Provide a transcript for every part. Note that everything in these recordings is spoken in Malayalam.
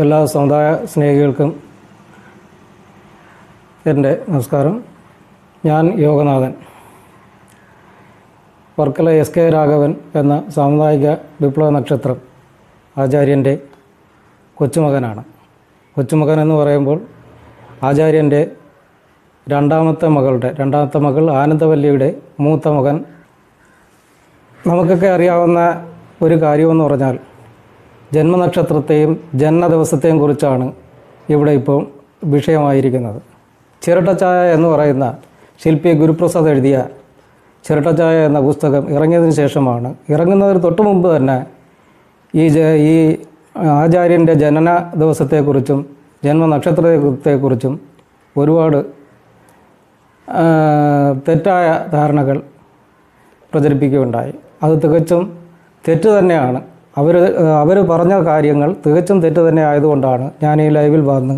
എല്ലാ സമുദായ സ്നേഹികൾക്കും എന്റെ നമസ്കാരം. ഞാൻ യോഗനാഥൻ. വർക്കല എസ് കെ രാഘവൻ എന്ന സാമുദായിക വിപ്ലവ നക്ഷത്രം ആചാര്യന്റെ കൊച്ചുമകനാണ്. കൊച്ചുമകൻ എന്ന് പറയുമ്പോൾ ആചാര്യന്റെ രണ്ടാമത്തെ മകളുടെ രണ്ടാമത്തെ മകൾ ആനന്ദവല്ലിയുടെ മൂത്ത മകൻ. നമുക്കൊക്കെ അറിയാവുന്ന ഒരു കാര്യമെന്ന് പറഞ്ഞാൽ ജന്മനക്ഷത്രത്തെയും ജന്മദിവസത്തെയും കുറിച്ചാണ് ഇവിടെ ഇപ്പോൾ വിഷയമായിരിക്കുന്നത്. ചിരട്ടച്ചായ എന്ന് പറയുന്ന ശില്പി ഗുരുപ്രസാദ് എഴുതിയ ചിരട്ടച്ചായ എന്ന പുസ്തകം ഇറങ്ങിയതിന് ശേഷമാണ്. ഇറങ്ങുന്നതിന് തൊട്ട് മുമ്പ് തന്നെ ഈ ജ ഈ ആചാര്യന്റെ ജനന ദിവസത്തെക്കുറിച്ചും ജന്മനക്ഷത്രത്തെക്കുറിച്ചും ഒരുപാട് തെറ്റായ ധാരണകൾ പ്രചരിപ്പിക്കുകയുണ്ടായി. അത് തികച്ചും തെറ്റ് തന്നെയാണ്. അവർ അവർ പറഞ്ഞ കാര്യങ്ങൾ തികച്ചും തെറ്റ് തന്നെ ആയതുകൊണ്ടാണ് ഞാൻ ഈ ലൈവിൽ വന്ന്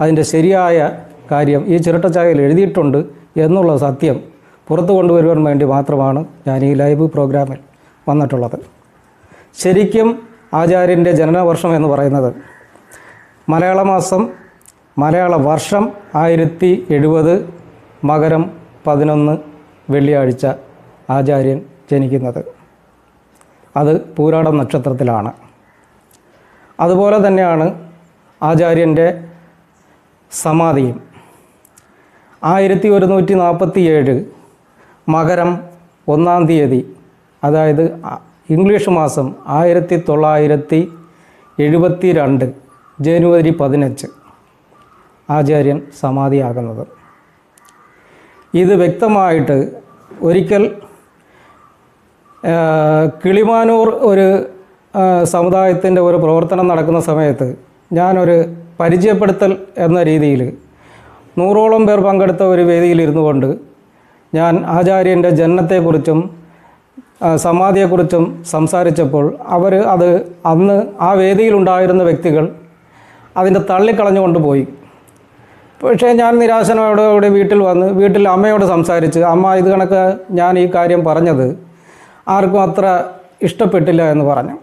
അതിന്റെ ശരിയായ കാര്യം ഈ ചിരട്ടച്ചായയിൽ എഴുതിയിട്ടുണ്ട് എന്നുള്ള സത്യം പുറത്തു കൊണ്ടുവരുവാൻ വേണ്ടി മാത്രമാണ് ഞാൻ ഈ ലൈവ് പ്രോഗ്രാമിൽ വന്നിട്ടുള്ളത്. ശരിക്കും ആചാര്യന്റെ ജനനവർഷം എന്ന് പറയുന്നത് മലയാള മാസം മലയാള വർഷം ആയിരത്തി എഴുപത് മകരം പതിനൊന്ന് വെള്ളിയാഴ്ച ആചാര്യൻ ജനിക്കുന്നത്. അത് പൂരാട നക്ഷത്രത്തിലാണ്. അതുപോലെ തന്നെയാണ് ആചാര്യന്റെ സമാധിയും. ആയിരത്തി ഒരുന്നൂറ്റി നാൽപ്പത്തി ഏഴ് മകരം ഒന്നാം തീയതി അതായത് ഇംഗ്ലീഷ് മാസം ആയിരത്തി തൊള്ളായിരത്തി എഴുപത്തി രണ്ട് ജനുവരി പതിനഞ്ച് ആചാര്യൻ സമാധിയാകുന്നത്. ഇത് വ്യക്തമായിട്ട് ഒരിക്കൽ കിളിമാനൂർ ഒരു സമുദായത്തിന്റെ ഒരു പ്രവർത്തനം നടക്കുന്ന സമയത്ത് ഞാനൊരു പരിചയപ്പെടുത്തൽ എന്ന രീതിയിൽ നൂറോളം പേർ പങ്കെടുത്ത ഒരു വേദിയിൽ ഇരുന്നു കൊണ്ട് ഞാൻ ആചാര്യന്റെ ജനനത്തെക്കുറിച്ചും സമാധിയെക്കുറിച്ചും സംസാരിച്ചപ്പോൾ അവർ അത് അന്ന് ആ വേദിയിലുണ്ടായിരുന്ന വ്യക്തികൾ അതിന്റെ തള്ളിക്കളഞ്ഞുകൊണ്ട് പോയി. പക്ഷേ ഞാൻ നിരാശനോടെ വീട്ടിൽ വന്ന് വീട്ടിൽ അമ്മയോട് സംസാരിച്ച് അമ്മ ഇത് കണക്ക് ഞാൻ ഈ കാര്യം പറഞ്ഞത് ആർക്കും അത്ര ഇഷ്ടപ്പെട്ടില്ല എന്ന് പറഞ്ഞു.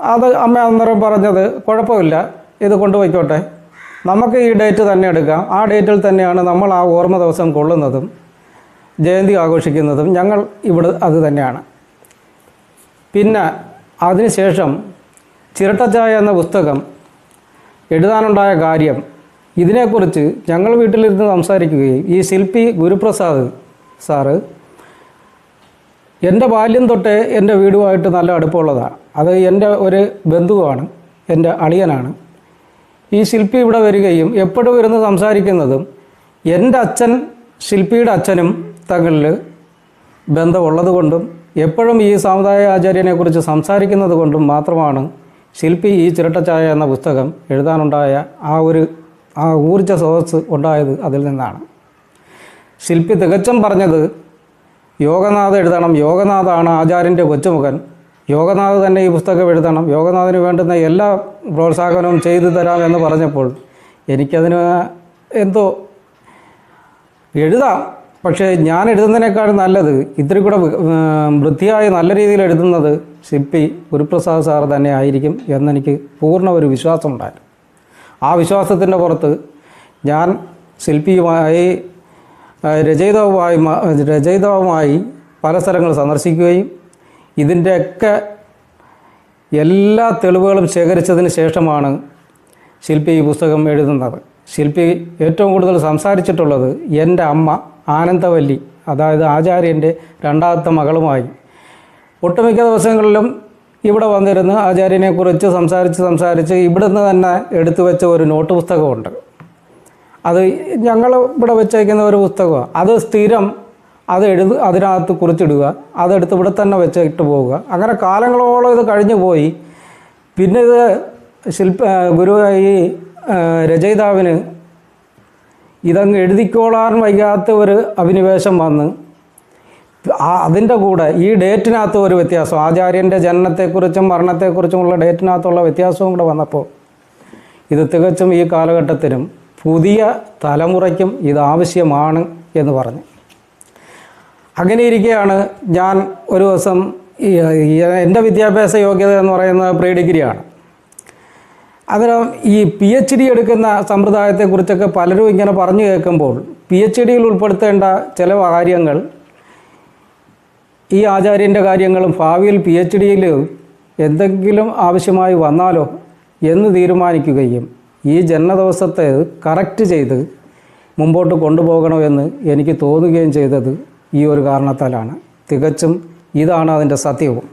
അത് അമ്മ അന്നേരം പറഞ്ഞത് കുഴപ്പമില്ല ഇത് കൊണ്ടുപോയിക്കോട്ടെ. നമുക്ക് ഈ ഡേറ്റ് തന്നെ എടുക്കാം. ആ ഡേറ്റിൽ തന്നെയാണ് നമ്മൾ ആ ഓർമ്മ ദിവസം കൊള്ളുന്നതും ജയന്തി ആഘോഷിക്കുന്നതും ഞങ്ങൾ ഇവിടെ അത് തന്നെയാണ്. പിന്നെ അതിനുശേഷം ചിരട്ടച്ചായ എന്ന പുസ്തകം എഴുതാനുണ്ടായ കാര്യം ഇതിനെക്കുറിച്ച് ഞങ്ങൾ വീട്ടിലിരുന്ന് സംസാരിക്കുകയും ഈ ശില്പി ഗുരുപ്രസാദ് സാറ് എന്റെ ബാല്യം തൊട്ട് എന്റെ വീടുമായിട്ട് നല്ല അടുപ്പമുള്ളതാണ് അത് എന്റെ ഒരു ബന്ധുവാണ് എന്റെ അളിയനാണ്. ഈ ശില്പി ഇവിടെ വരികയും എപ്പോഴും ഇരുന്ന് സംസാരിക്കുന്നതും എന്റെ അച്ഛൻ ശില്പിയുടെ അച്ഛനും തങ്ങളിൽ ബന്ധമുള്ളത് കൊണ്ടും എപ്പോഴും ഈ സമുദായ ആചാര്യനെക്കുറിച്ച് സംസാരിക്കുന്നത് കൊണ്ടും മാത്രമാണ് ശില്പി ഈ ചിരട്ടച്ചായ എന്ന പുസ്തകം എഴുതാനുണ്ടായ ആ ഒരു ആ ഊർജ സ്രോതസ് ഉണ്ടായത് അതിൽ നിന്നാണ്. ശില്പി തികച്ചും പറഞ്ഞത് യോഗനാഥ് എഴുതണം. യോഗനാഥാണ് ആചാര്യന്റെ കൊച്ചുമകൻ. യോഗനാഥ് തന്നെ ഈ പുസ്തകം എഴുതണം. യോഗനാഥിന് വേണ്ടുന്ന എല്ലാ പ്രോത്സാഹനവും ചെയ്തു തരാം എന്ന് പറഞ്ഞപ്പോൾ എനിക്കതിന് എന്തോ എഴുതാം. പക്ഷേ ഞാൻ എഴുതുന്നതിനേക്കാൾ നല്ലത് ഇത്തിരി കൂടെ വൃത്തിയായി നല്ല രീതിയിൽ എഴുതുന്നത് സിപ്പി ഗുരുപ്രസാദ് സാർ തന്നെ ആയിരിക്കും എന്നെനിക്ക് പൂർണ ഒരു വിശ്വാസമുണ്ടായിരുന്നു. ആ വിശ്വാസത്തിന്റെ പുറത്ത് ഞാൻ ശില്പിയുമായി രചയിതാവുമായി രചയിതാവുമായി പല സ്ഥലങ്ങൾ സന്ദർശിക്കുകയും ഇതിന്റെയൊക്കെ എല്ലാ തെളിവുകളും ശേഖരിച്ചതിന് ശേഷമാണ് ശില്പി ഈ പുസ്തകം എഴുതുന്നത്. ശില്പി ഏറ്റവും കൂടുതൽ സംസാരിച്ചിട്ടുള്ളത് എന്റെ അമ്മ ആനന്ദവല്ലി അതായത് ആചാര്യന്റെ രണ്ടാമത്തെ മകളുമായി. ഒട്ടുമിക്ക ദിവസങ്ങളിലും ഇവിടെ വന്നിരുന്ന് ആചാര്യനെക്കുറിച്ച് സംസാരിച്ച് സംസാരിച്ച് ഇവിടുന്ന് തന്നെ എടുത്തു വെച്ച ഒരു നോട്ട് പുസ്തകമുണ്ട്. അത് ഞങ്ങൾ ഇവിടെ വെച്ചേക്കുന്ന ഒരു പുസ്തകമാണ് അത് സ്ഥിരം അത് എഴുത് അതിനകത്ത് കുറിച്ചിടുക അതെടുത്ത് ഇവിടെ തന്നെ വെച്ചിട്ട് പോവുക. അങ്ങനെ കാലങ്ങളോളം ഇത് കഴിഞ്ഞു പോയി. പിന്നെ ഇത് ശില്പ ഗുരു ഈ രചയിതാവിന് ഇതങ്ങ് എഴുതിക്കോളാൻ വയ്യാത്ത ഒരു അഭിനിവേശം വന്ന്. അതിന്റെ കൂടെ ഈ ഡേറ്റിനകത്ത് ഒരു വ്യത്യാസം. ആചാര്യന്റെ ജനനത്തെക്കുറിച്ചും മരണത്തെക്കുറിച്ചുമുള്ള ഡേറ്റിനകത്തുള്ള വ്യത്യാസവും കൂടെ വന്നപ്പോൾ ഇത് തികച്ചും ഈ കാലഘട്ടത്തിനും പുതിയ തലമുറയ്ക്കും ഇത് ആവശ്യമാണ് എന്ന് പറഞ്ഞു. അങ്ങനെ ഇരിക്കെയാണ് ഞാൻ ഒരു ദിവസം എന്റെ വിദ്യാഭ്യാസ യോഗ്യത എന്ന് പറയുന്നത് പ്രീ ഡിഗ്രിയാണ്. അന്നേരം ഈ പി എച്ച് ഡി എടുക്കുന്ന സമ്പ്രദായത്തെക്കുറിച്ചൊക്കെ പലരും ഇങ്ങനെ പറഞ്ഞു കേൾക്കുമ്പോൾ പി എച്ച് ഡിയിൽ ഉൾപ്പെടുത്തേണ്ട ചില കാര്യങ്ങൾ ഈ ആചാര്യന്റെ കാര്യങ്ങളും ഭാവിയിൽ പി എച്ച് ഡിയിൽ എന്തെങ്കിലും ആവശ്യമായി വന്നാലോ എന്ന് തീരുമാനിക്കുകയും ഈ ജന്മദിവസത്തെ കറക്റ്റ് ചെയ്ത് മുമ്പോട്ട് കൊണ്ടുപോകണമെന്ന് എനിക്ക് തോന്നുകയും ചെയ്തത് ഈ ഒരു കാരണത്താലാണ്. തികച്ചും ഇതാണ് അതിന്റെ സത്യവും.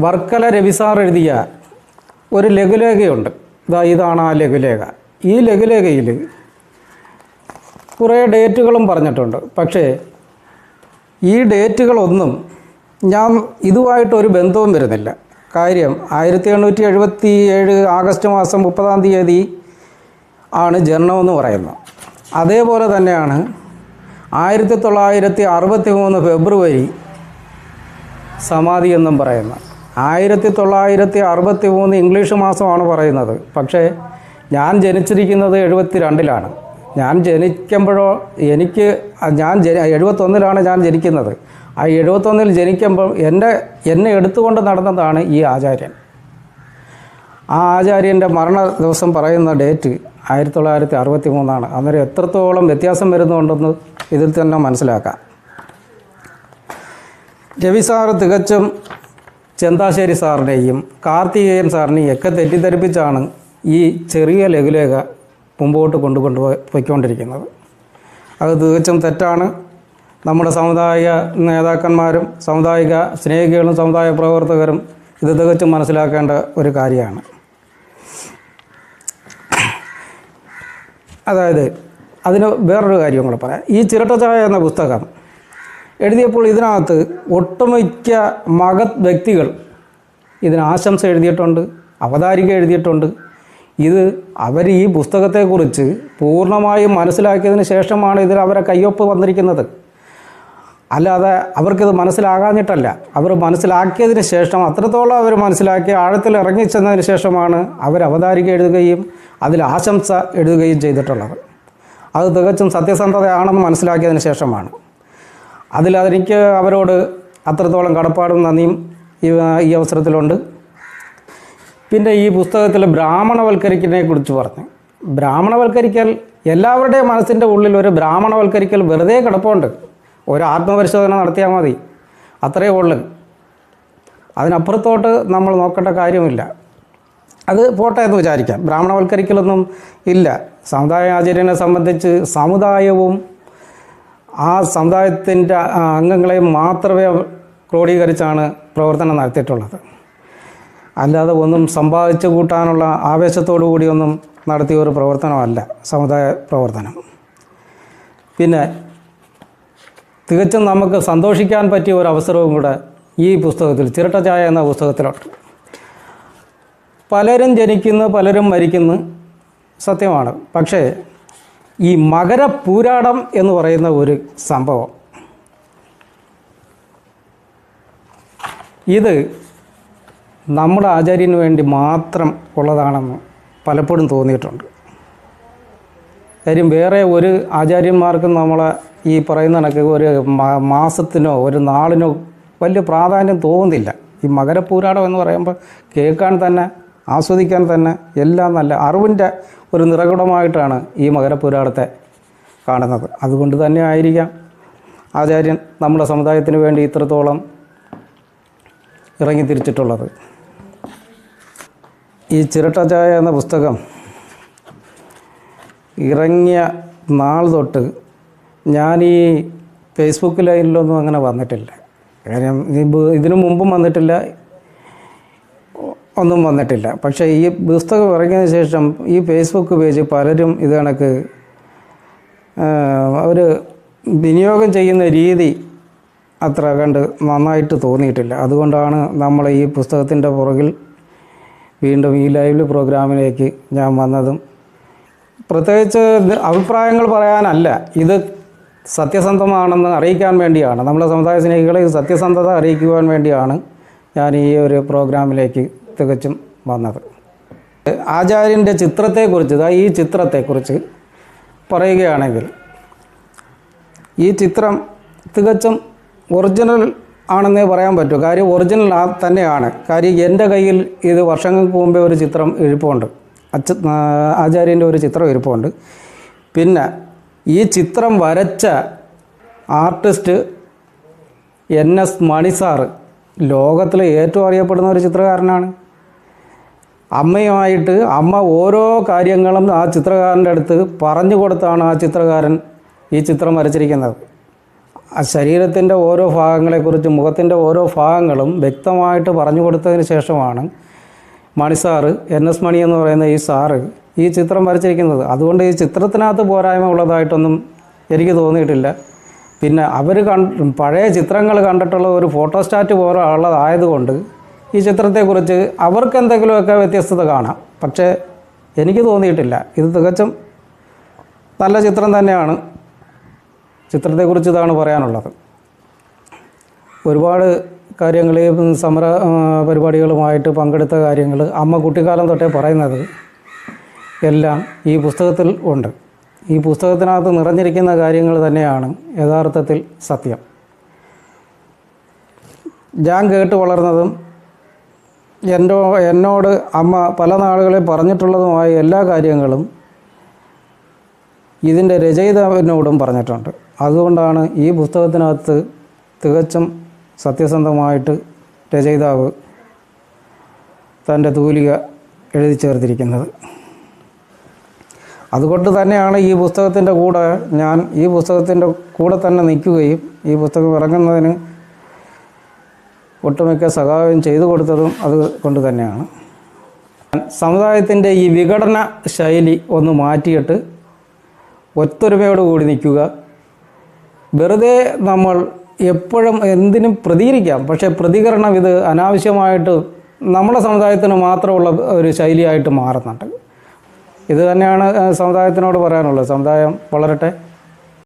വർക്കല രവിസാർ എഴുതിയ ഒരു ലഘുലേഖയുണ്ട്. ഇതാ ഇതാണ് ആ ലഘുലേഖ. ഈ ലഘുലേഖയിൽ കുറേ ഡേറ്റുകളും പറഞ്ഞിട്ടുണ്ട്. പക്ഷേ ഈ ഡേറ്റുകളൊന്നും ഞാൻ ഇതുമായിട്ടൊരു ബന്ധവും വരുന്നില്ല. കാര്യം ആയിരത്തി എണ്ണൂറ്റി എഴുപത്തി ഏഴ് ആഗസ്റ്റ് മാസം മുപ്പതാം തീയതി ആണ് ജനനമെന്ന് പറയുന്നത് അതേപോലെ തന്നെയാണ് ആയിരത്തി തൊള്ളായിരത്തി അറുപത്തി മൂന്ന് ഫെബ്രുവരി സമാധി എന്നും പറയുന്നത് ആയിരത്തി തൊള്ളായിരത്തി അറുപത്തി മൂന്ന് ഇംഗ്ലീഷ് മാസമാണ് പറയുന്നത്. പക്ഷേ ഞാൻ ജനിച്ചിരിക്കുന്നത് എഴുപത്തി രണ്ടിലാണ് ഞാൻ ജനിക്കുമ്പോഴോ എനിക്ക് ഞാൻ ജനി എഴുപത്തൊന്നിലാണ് ഞാൻ ജനിക്കുന്നത്. ആ എഴുപത്തൊന്നിൽ ജനിക്കുമ്പം എന്റെ എന്നെ എടുത്തുകൊണ്ട് നടന്നതാണ് ഈ ആചാര്യൻ. ആ ആചാര്യന്റെ മരണ ദിവസം പറയുന്ന ഡേറ്റ് ആയിരത്തി തൊള്ളായിരത്തി അറുപത്തി മൂന്നാണ് അന്നേരം എത്രത്തോളം വ്യത്യാസം വരുന്നുണ്ടെന്ന് ഇതിൽ തന്നെ മനസ്സിലാക്കാം. രവി സാറ് തികച്ചും ചെന്താശ്ശേരി സാറിനെയും കാർത്തികേയൻ സാറിനെയും ഒക്കെ തെറ്റിദ്ധരിപ്പിച്ചാണ് ഈ ചെറിയ ലഘുലേഖ മുമ്പോട്ട് കൊണ്ടു പോയിക്കൊണ്ടിരിക്കുന്നത്. അത് തികച്ചും തെറ്റാണ്. നമ്മുടെ സമുദായ നേതാക്കന്മാരും സമുദായിക സ്നേഹികളും സമുദായ പ്രവർത്തകരും ഇത് തികച്ചും മനസ്സിലാക്കേണ്ട ഒരു കാര്യമാണ്. അതായത് അതിന് വേറൊരു കാര്യം കൂടെ പറയാം. ഈ ചിരട്ടച്ചായ എന്ന പുസ്തകം എഴുതിയപ്പോൾ ഇതിനകത്ത് ഒട്ടുമിക്ക മഹത് വ്യക്തികൾ ഇതിന് ആശംസ എഴുതിയിട്ടുണ്ട് അവതാരിക എഴുതിയിട്ടുണ്ട്. ഇത് അവർ ഈ പുസ്തകത്തെക്കുറിച്ച് പൂർണമായും മനസ്സിലാക്കിയതിന് ശേഷമാണ് ഇതിൽ അവരെ കയ്യൊപ്പ് വന്നിരിക്കുന്നത്. അല്ലാതെ അവർക്കിത് മനസ്സിലാകാഞ്ഞിട്ടല്ല. അവർ മനസ്സിലാക്കിയതിന് ശേഷം അത്രത്തോളം അവർ മനസ്സിലാക്കി ആഴത്തിൽ ഇറങ്ങിച്ചെന്നതിന് ശേഷമാണ് അവർ അവതാരിക എഴുതുകയും അതിൽ ആശംസ എഴുതുകയും ചെയ്തിട്ടുള്ളത്. അത് തികച്ചും സത്യസന്ധതയാണെന്ന് മനസ്സിലാക്കിയതിന് ശേഷമാണ്. അതിൽ അതെനിക്ക് അവരോട് അത്രത്തോളം കടപ്പാടും നന്ദിയും ഈ ഈ അവസരത്തിലുണ്ട്. പിന്നെ ഈ പുസ്തകത്തിൽ ബ്രാഹ്മണവൽക്കരിക്കലിനെ കുറിച്ച് പറഞ്ഞു. ബ്രാഹ്മണവൽക്കരിക്കൽ എല്ലാവരുടെയും മനസ്സിന്റെ ഉള്ളിൽ ഒരു ബ്രാഹ്മണവൽക്കരിക്കൽ വെറുതെ കിടപ്പുണ്ട്. ഒരു ആത്മപരിശോധന നടത്തിയാൽ മതി. അത്രയേ ഉള്ളൂ. അതിനപ്പുറത്തോട്ട് നമ്മൾ നോക്കേണ്ട കാര്യമില്ല. അത് പോട്ടെ എന്ന് വിചാരിക്കാം. ബ്രാഹ്മണവൽക്കരിക്കലൊന്നും ഇല്ല. സമുദായ ആചാര്യനെ സംബന്ധിച്ച് സമുദായവും ആ സമുദായത്തിന്റെ അംഗങ്ങളെ മാത്രമേ ക്രോഡീകരിച്ചാണ് പ്രവർത്തനം നടത്തിയിട്ടുള്ളത്. അല്ലാതെ ഒന്നും സമ്പാദിച്ചു കൂട്ടാനുള്ള ആവേശത്തോടു കൂടിയൊന്നും നടത്തിയ ഒരു പ്രവർത്തനമല്ല സമുദായ പ്രവർത്തനം. പിന്നെ തികച്ചും നമുക്ക് സന്തോഷിക്കാൻ പറ്റിയ ഒരു അവസരവും കൂടെ ഈ പുസ്തകത്തിൽ ചിരട്ടചായ എന്ന പുസ്തകത്തിലുണ്ട്. പലരും ജനിക്കുന്നു പലരും മരിക്കുന്നു സത്യമാണ്. പക്ഷേ ഈ മകരപൂരാടം എന്ന് പറയുന്ന ഒരു സംഭവം ഇത് നമ്മുടെ ആചാര്യന് വേണ്ടി മാത്രം ഉള്ളതാണെന്ന് പലപ്പോഴും തോന്നിയിട്ടുണ്ട്. കാര്യം വേറെ ഒരു ആചാര്യന്മാർക്കും നമ്മളെ ഈ പറയുന്ന കണക്ക് ഒരു മാസത്തിനോ ഒരു നാളിനോ വലിയ പ്രാധാന്യം തോന്നുന്നില്ല. ഈ മകരപ്പൂരാടം എന്ന് പറയുമ്പോൾ കേൾക്കാൻ തന്നെ ആസ്വദിക്കാൻ തന്നെ എല്ലാം നല്ല അറിവിന്റെ ഒരു നിറകുടമായിട്ടാണ് ഈ മകരപൂരാടത്തെ കാണുന്നത്. അതുകൊണ്ട് തന്നെ ആയിരിക്കാം ആചാര്യൻ നമ്മുടെ സമുദായത്തിന് വേണ്ടി ഇത്രത്തോളം ഇറങ്ങി തിരിച്ചിട്ടുള്ളത് ഈ ചിരട്ടചായ എന്ന പുസ്തകം ഇറങ്ങിയ നാൾ തൊട്ട് ഞാൻ ഈ ഫേസ്ബുക്ക് ലൈനിലൊന്നും അങ്ങനെ വന്നിട്ടില്ല. കാര്യം ഇതിനു മുമ്പും വന്നിട്ടില്ല ഒന്നും വന്നിട്ടില്ല. പക്ഷേ ഈ പുസ്തകം ഇറങ്ങിയതിന് ശേഷം ഈ ഫേസ്ബുക്ക് പേജ് പലരും ഇത് കണക്ക് അവർ വിനിയോഗം ചെയ്യുന്ന രീതി അത്ര കണ്ട് നന്നായിട്ട് തോന്നിയിട്ടില്ല. അതുകൊണ്ടാണ് നമ്മൾ ഈ പുസ്തകത്തിന്റെ പുറകിൽ വീണ്ടും ഈ ലൈവ് പ്രോഗ്രാമിലേക്ക് ഞാൻ വന്നതും പ്രത്യേകിച്ച് അഭിപ്രായങ്ങൾ പറയാനല്ല. ഇത് സത്യസന്ധമാണെന്ന് അറിയിക്കാൻ വേണ്ടിയാണ്. നമ്മുടെ സമുദായ സ്നേഹികളെ സത്യസന്ധത അറിയിക്കുവാൻ വേണ്ടിയാണ് ഞാൻ ഈ ഒരു പ്രോഗ്രാമിലേക്ക് തികച്ചും വന്നത്. ആചാര്യന്റെ ചിത്രത്തെക്കുറിച്ച് ഇതാ ഈ ചിത്രത്തെക്കുറിച്ച് പറയുകയാണെങ്കിൽ ഈ ചിത്രം തികച്ചും ഒറിജിനൽ ആണെന്നേ പറയാൻ പറ്റൂ. കാര്യം ഒറിജിനൽ തന്നെയാണ്. കാര്യം എന്റെ കയ്യിൽ ഇത് വർഷങ്ങൾക്ക് മുമ്പേ ഒരു ചിത്രം ഇരിപ്പുണ്ട്. അച്ഛ ആചാര്യന്റെ ഒരു ചിത്രം ഇരിപ്പുണ്ട്. പിന്നെ ഈ ചിത്രം വരച്ച artist N S Mani sir ലോകത്തിലെ ഏറ്റവും അറിയപ്പെടുന്ന ഒരു ചിത്രകാരനാണ്. അമ്മയുമായിട്ട് അമ്മ ഓരോ കാര്യങ്ങളും ആ ചിത്രകാരന്റെ അടുത്ത് പറഞ്ഞു കൊടുത്താണ് ആ ചിത്രകാരൻ ഈ ചിത്രം വരച്ചിരിക്കുന്നത്. ആ ശരീരത്തിന്റെ ഓരോ ഭാഗങ്ങളെക്കുറിച്ചും മുഖത്തിന്റെ ഓരോ ഭാഗങ്ങളും വ്യക്തമായിട്ട് പറഞ്ഞു കൊടുത്തതിന് ശേഷമാണ് Mani sir N S Mani എന്ന് പറയുന്ന ഈ സാറ് ഈ ചിത്രം വരച്ചിരിക്കുന്നത്. അതുകൊണ്ട് ഈ ചിത്രത്തിനകത്ത് പോരായ്മ ഉള്ളതായിട്ടൊന്നും എനിക്ക് തോന്നിയിട്ടില്ല. പിന്നെ അവർ കൺ പഴയ ചിത്രങ്ങൾ കണ്ടിട്ടുള്ള ഒരു ഫോട്ടോസ്റ്റാറ്റ് പോലെ ഉള്ളതായതുകൊണ്ട് ഈ ചിത്രത്തെക്കുറിച്ച് അവർക്ക് എന്തെങ്കിലുമൊക്കെ വ്യത്യസ്തത കാണാം. പക്ഷേ എനിക്ക് തോന്നിയിട്ടില്ല. ഇത് തികച്ചും നല്ല ചിത്രം തന്നെയാണ്. ചിത്രത്തെക്കുറിച്ച് ഇതാണ് പറയാനുള്ളത്. ഒരുപാട് കാര്യങ്ങൾ സമര പരിപാടികളുമായിട്ട് പങ്കെടുത്ത കാര്യങ്ങൾ അമ്മ കുട്ടിക്കാലം തൊട്ടേ പറയുന്നത് എല്ലാം ഈ പുസ്തകത്തിൽ ഉണ്ട്. ഈ പുസ്തകത്തിനകത്ത് നിറഞ്ഞിരിക്കുന്ന കാര്യങ്ങൾ തന്നെയാണ് യഥാർത്ഥത്തിൽ സത്യം. ഞാൻ കേട്ട് വളർന്നതും എന്റെ എന്നോട് അമ്മ പല നാളുകളിൽ പറഞ്ഞിട്ടുള്ളതുമായ എല്ലാ കാര്യങ്ങളും ഇതിന്റെ രചയിതാവിനോടും പറഞ്ഞിട്ടുണ്ട്. അതുകൊണ്ടാണ് ഈ പുസ്തകത്തിനകത്ത് തികച്ചും സത്യസന്ധമായിട്ട് രചയിതാവ് തന്റെ തൂലിക എഴുതി ചേർത്തിരിക്കുന്നത്. അതുകൊണ്ട് തന്നെയാണ് ഈ പുസ്തകത്തിന്റെ കൂടെ ഞാൻ ഈ പുസ്തകത്തിന്റെ കൂടെ തന്നെ നിൽക്കുകയും ഈ പുസ്തകം ഇറങ്ങുന്നതിന് ഒട്ടുമിക്ക സഹായം ചെയ്തു കൊടുത്തതും അതുകൊണ്ട് തന്നെയാണ്. സമുദായത്തിന്റെ ഈ വിഘടന ശൈലി ഒന്ന് മാറ്റിയിട്ട് ഒത്തൊരുമയോടുകൂടി നിൽക്കുക. വെറുതെ നമ്മൾ എപ്പോഴും എന്തിനും പ്രതികരിക്കാം. പക്ഷേ പ്രതികരണം ഇത് അനാവശ്യമായിട്ട് നമ്മുടെ സമുദായത്തിന് മാത്രമുള്ള ഒരു ശൈലിയായിട്ട് മാറുന്നുണ്ട്. ഇത് തന്നെയാണ് സമുദായത്തിനോട് പറയാനുള്ളത്. സമുദായം വളരട്ടെ.